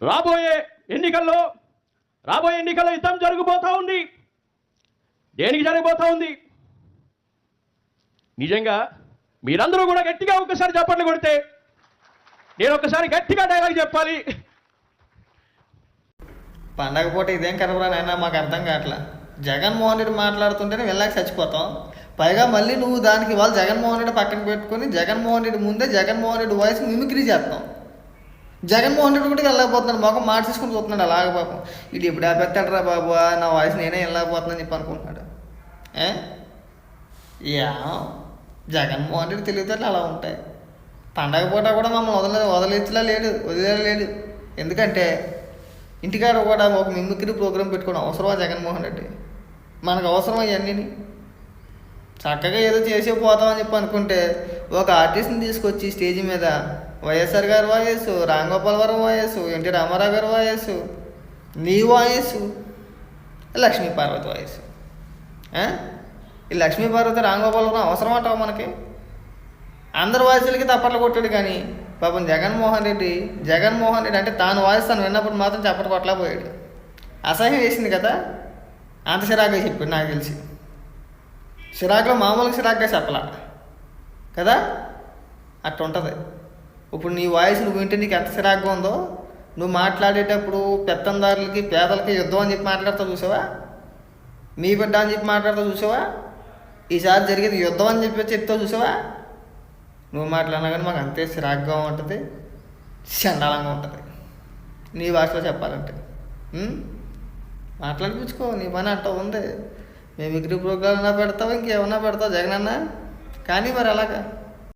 రాబోయే ఎన్నికల్లో రాబోయే ఎన్నికల్లో యుద్ధం జరిగిపోతూ ఉంది. దేనికి జరిగిపోతూ ఉంది? నిజంగా మీరందరూ కూడా గట్టిగా ఒక్కసారి చప్పట్లు కొడితే నేను ఒక్కసారి గట్టిగా డైలాగ్ చెప్పాలి. పండగ పూట ఇదేం కనబరా నాయన? మాకు అర్థం కావట్లా. జగన్మోహన్ రెడ్డి మాట్లాడుతుంటేనే వెళ్ళాక చచ్చిపోతాం. పైగా మళ్ళీ నువ్వు దానికి వాళ్ళు జగన్మోహన్ రెడ్డి పక్కన పెట్టుకొని జగన్మోహన్ రెడ్డి ముందే జగన్మోహన్ రెడ్డి వాయిస్ మిమిక్రీ చేస్తాం. జగన్మోహన్ రెడ్డి కూడా వెళ్ళకపోతున్నాడు మొఖం మార్చేసుకుని చూస్తున్నాడు అలాగ పాపం. ఇది ఎప్పుడు ఆపేస్తాడరా బాబు? నా వాయిస్ నేనే వెళ్ళకపోతున్నాను చెప్పి అనుకుంటున్నాడు. ఏ? యా జగన్మోహన్ రెడ్డి తెలివితేటలు అలా ఉంటాయి. పండగ పూట కూడా మమ్మల్ని వదల వదిలేట్లా లేడు వదిలేడు ఎందుకంటే ఇంటికాడ కూడా ఒక మిమిక్రీ ప్రోగ్రామ్ పెట్టుకోవడం అవసరమా జగన్మోహన్ రెడ్డి? మనకు అవసరం అవన్నీ చక్కగా ఏదో చేసే పోతామని చెప్పి అనుకుంటే ఒక ఆర్టిస్ట్ని తీసుకొచ్చి స్టేజ్ మీద వైఎస్ఆర్ గారి వాయసు రామ్ గోపాల్ వాయసు ఎన్టీ రామారావు గారి వాయసు నీ వాయసు లక్ష్మీ పార్వతి ఈ లక్ష్మీ పార్వతి రామ్ అవసరం అంటావు మనకి? అందరి వాయిసులకి తప్పట్లు కొట్టాడు కానీ పాపం జగన్మోహన్ రెడ్డి జగన్మోహన్ రెడ్డి అంటే తాను వాయిస్ తను విన్నప్పుడు మాత్రం చప్పట్లు కొట్టలేకపోయాడు అసహ్యం వేసింది కదా? అంత చిరాగ్గా చెప్పాడు నాకు తెలిసి. చిరాకులో మామూలుగా చిరాగ్గా చెప్పలా. కదా? అట్టుంటుంది. ఇప్పుడు నీ వాయిస్ నువ్వు వింటే నీకు ఎంత చిరాగ్గా ఉందో నువ్వు మాట్లాడేటప్పుడు పెత్తందారులకి పేదలకి యుద్ధం అని చెప్పి మాట్లాడతావు చూసావా? మీ బిడ్డ అని చెప్పి మాట్లాడతావు చూసావా? ఈసారి జరిగేది యుద్ధం అని చెప్పి చెప్తావు చూసావా? నువ్వు మాట్లాడినా కానీ మాకు అంతే చిరాగ్గా ఉంటుంది చండాలంగా ఉంటుంది. నీ భాషలో చెప్పాలంటే. మాట్లాడిపించుకో నీ పని అంట ఉంది. మేము మిగిలి ప్రోగ్రామ్ పెడతావు ఇంకేమన్నా పెడతావు జగనన్న? కానీ మరి అలాగా.